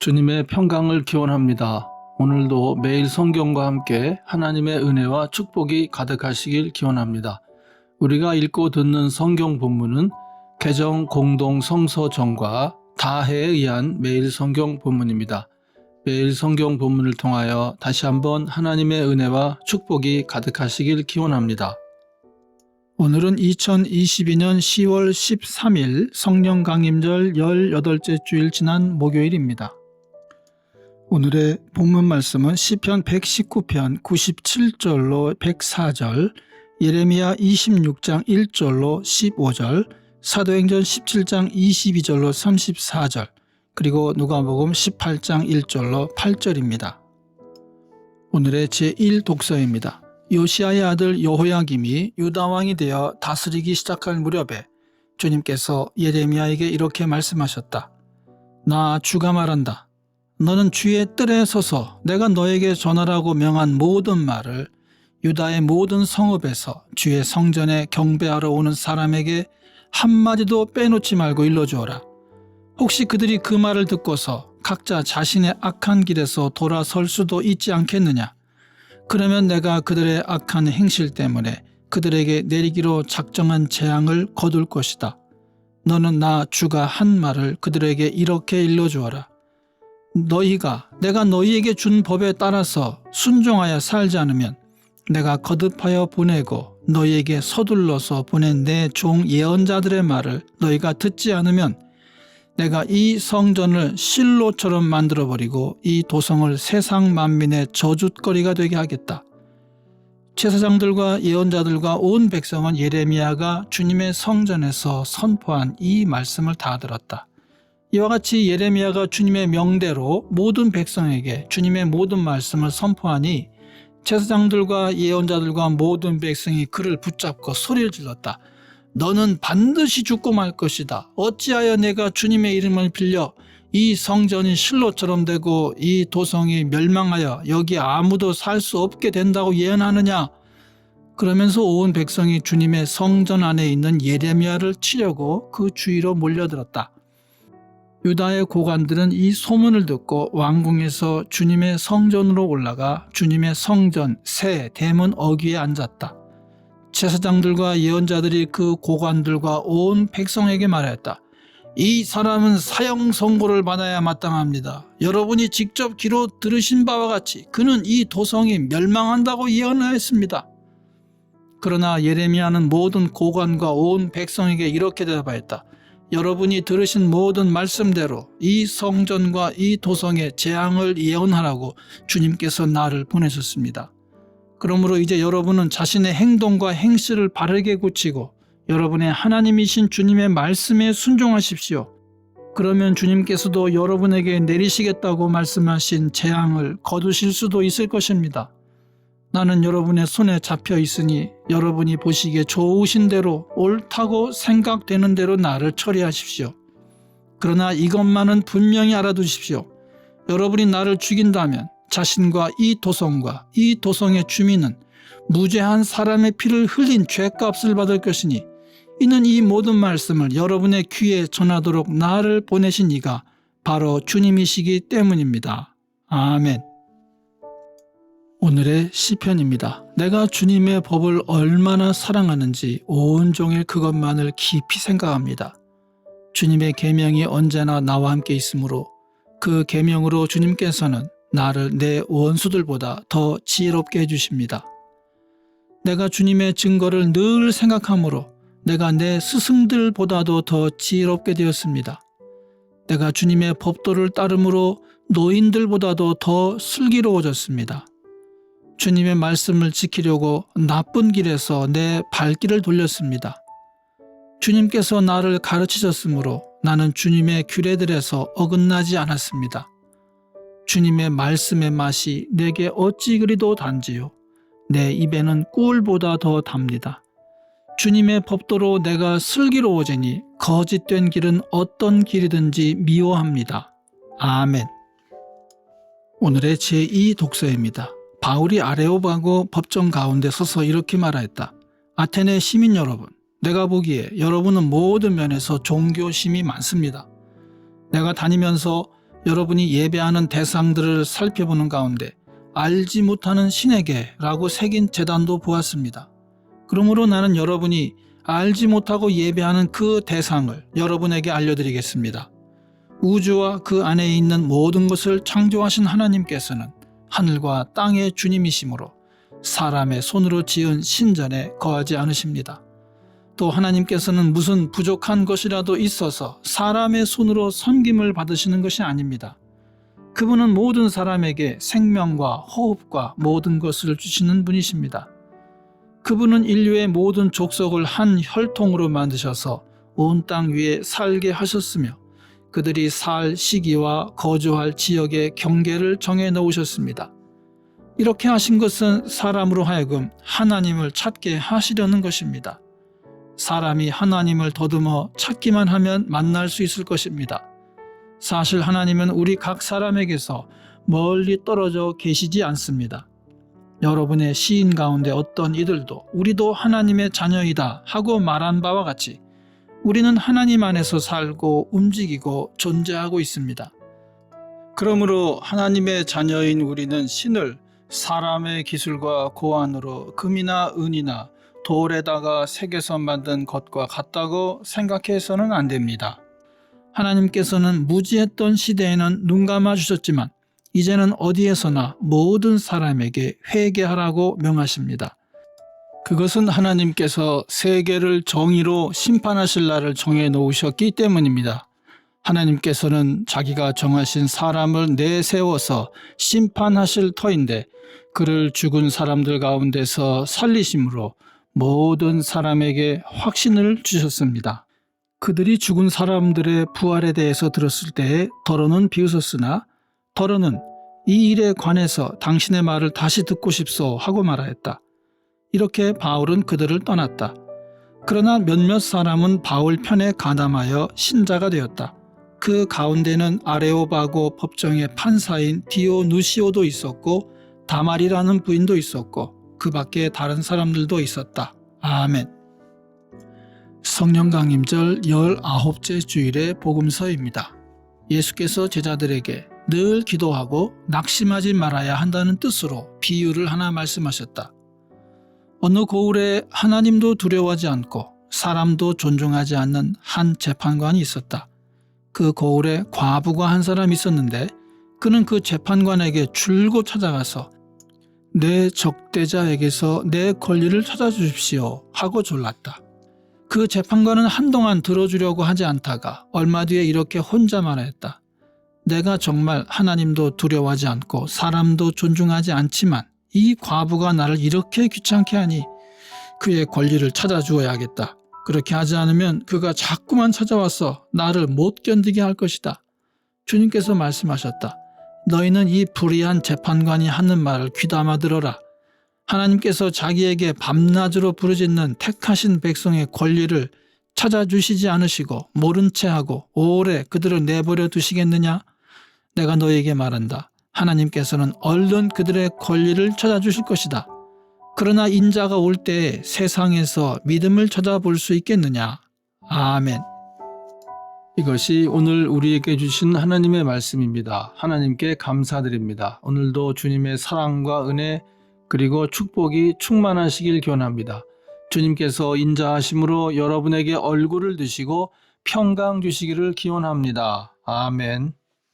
주님의 평강을 기원합니다. 오늘도 매일 성경과 함께 하나님의 은혜와 축복이 가득하시길 기원합니다. 우리가 읽고 듣는 성경 본문은 개정 공동 성서정과 다해에 의한 매일 성경 본문입니다. 매일 성경 본문을 통하여 다시 한번 하나님의 은혜와 축복이 가득하시길 기원합니다. 오늘은 2022년 10월 13일 성령 강림절 18째 주일 지난 목요일입니다. 오늘의 본문 말씀은 시편 119편 97절로 104절, 예레미야 26장 1절로 15절, 사도행전 17장 22절로 34절, 그리고 누가복음 18장 1절로 8절입니다. 오늘의 제1 독서입니다. 요시아의 아들 여호야김이 유다 왕이 되어 다스리기 시작할 무렵에 주님께서 예레미야에게 이렇게 말씀하셨다. 나 주가 말한다. 너는 주의 뜰에 서서 내가 너에게 전하라고 명한 모든 말을 유다의 모든 성읍에서 주의 성전에 경배하러 오는 사람에게 한마디도 빼놓지 말고 일러주어라. 혹시 그들이 그 말을 듣고서 각자 자신의 악한 길에서 돌아설 수도 있지 않겠느냐? 그러면 내가 그들의 악한 행실 때문에 그들에게 내리기로 작정한 재앙을 거둘 것이다. 너는 나 주가 한 말을 그들에게 이렇게 일러주어라. 너희가 내가 너희에게 준 법에 따라서 순종하여 살지 않으면 내가 거듭하여 보내고 너희에게 서둘러서 보낸 내 종 예언자들의 말을 너희가 듣지 않으면 내가 이 성전을 실로처럼 만들어버리고 이 도성을 세상 만민의 저주거리가 되게 하겠다. 제사장들과 예언자들과 온 백성은 예레미야가 주님의 성전에서 선포한 이 말씀을 다 들었다. 이와 같이 예레미야가 주님의 명대로 모든 백성에게 주님의 모든 말씀을 선포하니 제사장들과 예언자들과 모든 백성이 그를 붙잡고 소리를 질렀다. 너는 반드시 죽고 말 것이다. 어찌하여 내가 주님의 이름을 빌려 이 성전이 실로처럼 되고 이 도성이 멸망하여 여기 아무도 살 수 없게 된다고 예언하느냐? 그러면서 온 백성이 주님의 성전 안에 있는 예레미야를 치려고 그 주위로 몰려들었다. 유다의 고관들은 이 소문을 듣고 왕궁에서 주님의 성전으로 올라가 주님의 성전 새 대문 어귀에 앉았다. 제사장들과 예언자들이 그 고관들과 온 백성에게 말했다. 이 사람은 사형 선고를 받아야 마땅합니다. 여러분이 직접 귀로 들으신 바와 같이 그는 이 도성이 멸망한다고 예언하였습니다. 그러나 예레미야는 모든 고관과 온 백성에게 이렇게 대답하였다. 여러분이 들으신 모든 말씀대로 이 성전과 이 도성의 재앙을 예언하라고 주님께서 나를 보내셨습니다. 그러므로 이제 여러분은 자신의 행동과 행실을 바르게 고치고 여러분의 하나님이신 주님의 말씀에 순종하십시오. 그러면 주님께서도 여러분에게 내리시겠다고 말씀하신 재앙을 거두실 수도 있을 것입니다. 나는 여러분의 손에 잡혀 있으니 여러분이 보시기에 좋으신 대로 옳다고 생각되는 대로 나를 처리하십시오. 그러나 이것만은 분명히 알아두십시오. 여러분이 나를 죽인다면 자신과 이 도성과 이 도성의 주민은 무죄한 사람의 피를 흘린 죄값을 받을 것이니 이는 이 모든 말씀을 여러분의 귀에 전하도록 나를 보내신 이가 바로 주님이시기 때문입니다. 아멘. 오늘의 시편입니다. 내가 주님의 법을 얼마나 사랑하는지 온종일 그것만을 깊이 생각합니다. 주님의 계명이 언제나 나와 함께 있으므로 그 계명으로 주님께서는 나를 내 원수들보다 더 지혜롭게 해주십니다. 내가 주님의 증거를 늘 생각하므로 내가 내 스승들보다도 더 지혜롭게 되었습니다. 내가 주님의 법도를 따름으로 노인들보다도 더 슬기로워졌습니다. 주님의 말씀을 지키려고 나쁜 길에서 내 발길을 돌렸습니다. 주님께서 나를 가르치셨으므로 나는 주님의 규례들에서 어긋나지 않았습니다. 주님의 말씀의 맛이 내게 어찌 그리도 단지요. 내 입에는 꿀보다 더 답니다. 주님의 법도로 내가 슬기로워지니 거짓된 길은 어떤 길이든지 미워합니다. 아멘. 오늘의 제2 독서입니다. 바울이 아레오바고 법정 가운데 서서 이렇게 말하였다. 아테네 시민 여러분, 내가 보기에 여러분은 모든 면에서 종교심이 많습니다. 내가 다니면서 여러분이 예배하는 대상들을 살펴보는 가운데 알지 못하는 신에게 라고 새긴 재단도 보았습니다. 그러므로 나는 여러분이 알지 못하고 예배하는 그 대상을 여러분에게 알려드리겠습니다. 우주와 그 안에 있는 모든 것을 창조하신 하나님께서는 하늘과 땅의 주님이시므로 사람의 손으로 지은 신전에 거하지 않으십니다. 또 하나님께서는 무슨 부족한 것이라도 있어서 사람의 손으로 섬김을 받으시는 것이 아닙니다. 그분은 모든 사람에게 생명과 호흡과 모든 것을 주시는 분이십니다. 그분은 인류의 모든 족속을 한 혈통으로 만드셔서 온 땅 위에 살게 하셨으며 그들이 살 시기와 거주할 지역의 경계를 정해 놓으셨습니다. 이렇게 하신 것은 사람으로 하여금 하나님을 찾게 하시려는 것입니다. 사람이 하나님을 더듬어 찾기만 하면 만날 수 있을 것입니다. 사실 하나님은 우리 각 사람에게서 멀리 떨어져 계시지 않습니다. 여러분의 시인 가운데 어떤 이들도 우리도 하나님의 자녀이다 하고 말한 바와 같이 우리는 하나님 안에서 살고 움직이고 존재하고 있습니다. 그러므로 하나님의 자녀인 우리는 신을 사람의 기술과 고안으로 금이나 은이나 돌에다가 새겨서 만든 것과 같다고 생각해서는 안 됩니다. 하나님께서는 무지했던 시대에는 눈 감아 주셨지만 이제는 어디에서나 모든 사람에게 회개하라고 명하십니다. 그것은 하나님께서 세계를 정의로 심판하실 날을 정해 놓으셨기 때문입니다. 하나님께서는 자기가 정하신 사람을 내세워서 심판하실 터인데 그를 죽은 사람들 가운데서 살리심으로 모든 사람에게 확신을 주셨습니다. 그들이 죽은 사람들의 부활에 대해서 들었을 때에 더러는 비웃었으나 더러는 이 일에 관해서 당신의 말을 다시 듣고 싶소 하고 말하였다. 이렇게 바울은 그들을 떠났다. 그러나 몇몇 사람은 바울 편에 가담하여 신자가 되었다. 그 가운데는 아레오바고 법정의 판사인 디오누시오도 있었고 다말이라는 부인도 있었고 그 밖에 다른 사람들도 있었다. 아멘. 성령 강림절 19째 주일의 복음서입니다. 예수께서 제자들에게 늘 기도하고 낙심하지 말아야 한다는 뜻으로 비유를 하나 말씀하셨다. 어느 고을에 하나님도 두려워하지 않고 사람도 존중하지 않는 한 재판관이 있었다. 그 고을에 과부가 한 사람 있었는데 그는 그 재판관에게 줄곧 찾아가서 내 적대자에게서 내 권리를 찾아주십시오 하고 졸랐다. 그 재판관은 한동안 들어주려고 하지 않다가 얼마 뒤에 이렇게 혼자 말했다. 내가 정말 하나님도 두려워하지 않고 사람도 존중하지 않지만 이 과부가 나를 이렇게 귀찮게 하니 그의 권리를 찾아주어야겠다. 그렇게 하지 않으면 그가 자꾸만 찾아와서 나를 못 견디게 할 것이다. 주님께서 말씀하셨다. 너희는 이 불의한 재판관이 하는 말을 귀담아 들어라. 하나님께서 자기에게 밤낮으로 부르짖는 택하신 백성의 권리를 찾아주시지 않으시고 모른 채 하고 오래 그들을 내버려 두시겠느냐? 내가 너에게 말한다. 하나님께서는 얼른 그들의 권리를 찾아주실 것이다. 그러나 인자가 올 때에 세상에서 믿음을 찾아볼 수 있겠느냐? 아멘. 이것이 오늘 우리에게 주신 하나님의 말씀입니다. 하나님께 감사드립니다. 오늘도 주님의 사랑과 은혜 그리고 축복이 충만하시길 기원합니다. 주님께서 인자하심으로 여러분에게 얼굴을 드시고 평강 주시기를 기원합니다. 아멘.